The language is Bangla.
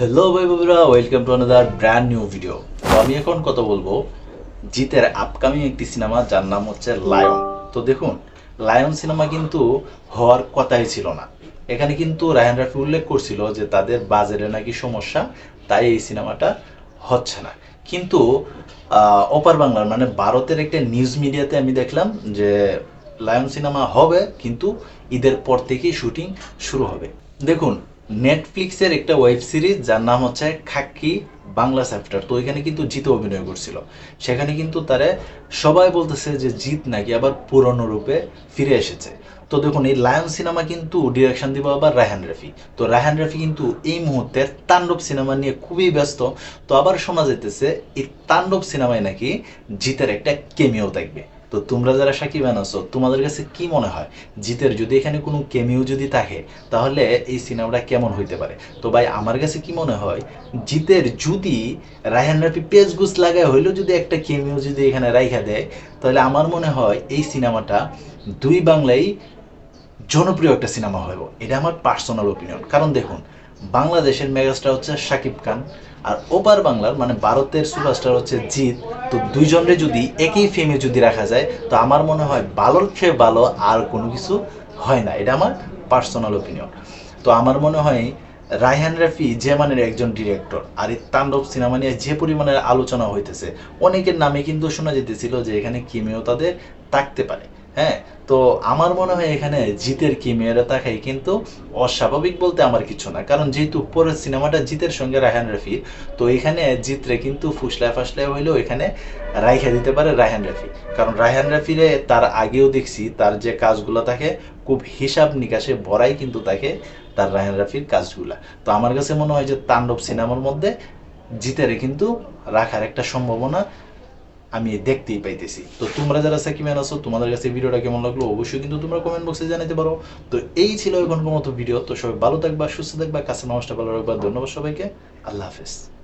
হ্যালো ভাই বাবুরা welcome to another brand new video তো আমি এখন কথা বলব জিতের আপকামিং একটি সিনেমা যার নাম হচ্ছে লায়ন তো দেখুন লায়ন সিনেমা কিন্তু হওয়ার কথাই ছিল না। এখানে কিন্তু রায়হান রাফি উল্লেখ করছিল যে তাদের বাজেটে নাকি সমস্যা, তাই এই সিনেমাটা হচ্ছে না। কিন্তু ওপার বাংলার মানে ভারতের একটা নিউজ মিডিয়াতে আমি দেখলাম যে লায়ন সিনেমা হবে, কিন্তু ঈদের পর থেকেই শুটিং শুরু হবে। দেখুন নেটফ্লিক্সের একটা ওয়েব সিরিজ যার নাম হচ্ছে খাক্কি বাংলা চ্যাপ্টার তো এখানে কিন্তু জিত অভিনয় করছিল। সেখানে কিন্তু তারা সবাই বলতেছে যে জিত নাকি আবার পুরনো রূপে ফিরে এসেছে। তো দেখুন, এই লায়ন সিনেমা কিন্তু ডিরেকশন দিব আবার রায়হান রাফি তো রায়হান রাফি কিন্তু এই মুহূর্তে তাণ্ডব সিনেমা নিয়ে খুবই ব্যস্ত। তো আবার শোনা যেতেছে এই তাণ্ডব সিনেমায় নাকি জিতের একটা কেমিও থাকবে। তো তোমরা যারা সাকিব আছো, তোমাদের কাছে কি মনে হয়? জিতের যদি এখানে কোনো কেমিও যদি থাকে, তাহলে এই সিনেমাটা কেমন হইতে পারে? তো ভাই, আমার কাছে কি মনে হয়, জিতের যদি রায়হান রাফি পেজ গুছ লাগায় হইলেও যদি একটা কেমিও যদি এখানে রাইখা দেয়, তাহলে আমার মনে হয় এই সিনেমাটা দুই বাংলায় জনপ্রিয় একটা সিনেমা হইব। এটা আমার পার্সোনাল ওপিনিয়ন কারণ দেখুন বাংলাদেশের মেগাস্টার হচ্ছে শাকিব খান, আর ওপার বাংলার মানে ভারতের সুপারস্টার হচ্ছে জিৎ। তো দুইজনরে যদি একই ফেমে যদি রাখা যায়, তো আমার মনে হয় ভালোর চেয়ে ভালো আর কোনো কিছু হয় না। এটা আমার পার্সোনাল ওপিনিয়ন তো আমার মনে হয় রায়হান রাফি যে মানের একজন ডিরেক্টর আর এই তাণ্ডব সিনেমা নিয়ে যে পরিমাণের আলোচনা হইতেছে, অনেকের নামে কিন্তু শোনা যেতেছিল যে এখানে কিমেও তাদের থাকতে পারে। হ্যাঁ তো আমার মনে হয় এখানে জিতের কি মেয়েরা তাকাই কিন্তু অস্বাভাবিক বলতে আমার কিছু না। কারণ যেহেতু পরের সিনেমাটা জিতের সঙ্গে রায়হান রাফি তো এখানে জিতরে কিন্তু ফুসলায় ফাসলায় হইলেও এখানে রাইখা দিতে পারে রায়হান রাফি। কারণ রায়হান রাফিরে তার আগেও দেখছি তার যে কাজগুলো থাকে খুব হিসাব নিকাশে ভরাই কিন্তু তাকে তার রায়হান রাফির কাজগুলা। তো আমার কাছে মনে হয় যে তাণ্ডব সিনেমার মধ্যে জিতেরে কিন্তু রাখার একটা সম্ভাবনা আমি দেখতেই পাইতেছি। তো তোমরা যারা সাকিম্যান আছো, তোমাদের কাছে ভিডিওটা কেমন লাগল অবশ্যই কিন্তু তোমরা কমেন্ট বক্সে জানাতে পারো। তো এই ছিল এখনকার মতো ভিডিও। তো সবাই ভালো থাকবা, সুস্থ থাকবা কাছে নমস্কার ভালো রাখবা। ধন্যবাদ সবাইকে। আল্লাহ হাফেজ।